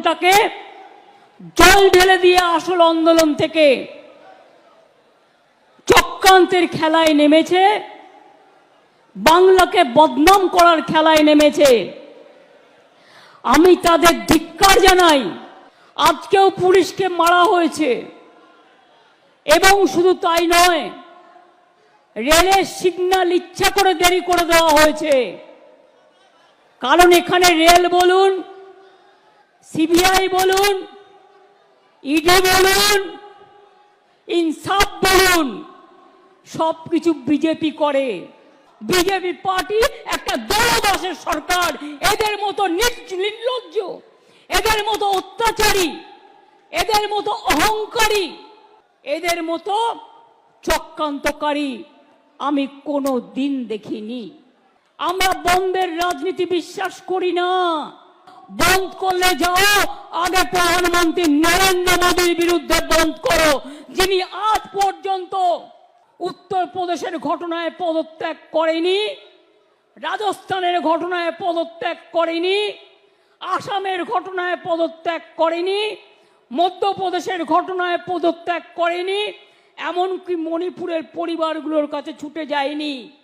আন্দোলনটাকে জল ঢেলে দিয়ে আসল আন্দোলন থেকে চক্রান্তের খেলায় নেমেছে, বাংলাকে বদনাম করার খেলায় নেমেছে। আমি তাদের ধিক্কার জানাই, আজকেও পুলিশকে মারা হয়েছে। এবং শুধু তাই নয় রেলের সিগন্যাল ইচ্ছা করে দেরি করে দেওয়া হয়েছে। কারণ এখানে রেল বলুন সিবিআই বলুন ইডি বলুন, ইনসাফ বলুন সব কিছু বিজেপি করে। বিজেপি পার্টি একটা দলদাসের সরকার, এদের মতো নির্লজ্জ, এদের মতো অত্যাচারী, এদের মতো অহংকারী, এদের মতো চক্রান্তকারী আমি কোনো দিন দেখিনি। আমরা বন্ধের রাজনীতি বিশ্বাস করি না। বন্ধ করলে যাও। আগে প্রধানমন্ত্রী নরেন্দ্র মোদীর বিরুদ্ধে বন্ধ করো। যিনি আজ পর্যন্ত উত্তরপ্রদেশের ঘটনায় পদত্যাগ করেনি, রাজস্থানের ঘটনায় পদত্যাগ করেনি, আসামের ঘটনায় পদত্যাগ করেনি, মধ্যপ্রদেশের ঘটনায় পদত্যাগ করেনি, এমনকি মণিপুরের পরিবারগুলোর কাছে ছুটে যায়নি।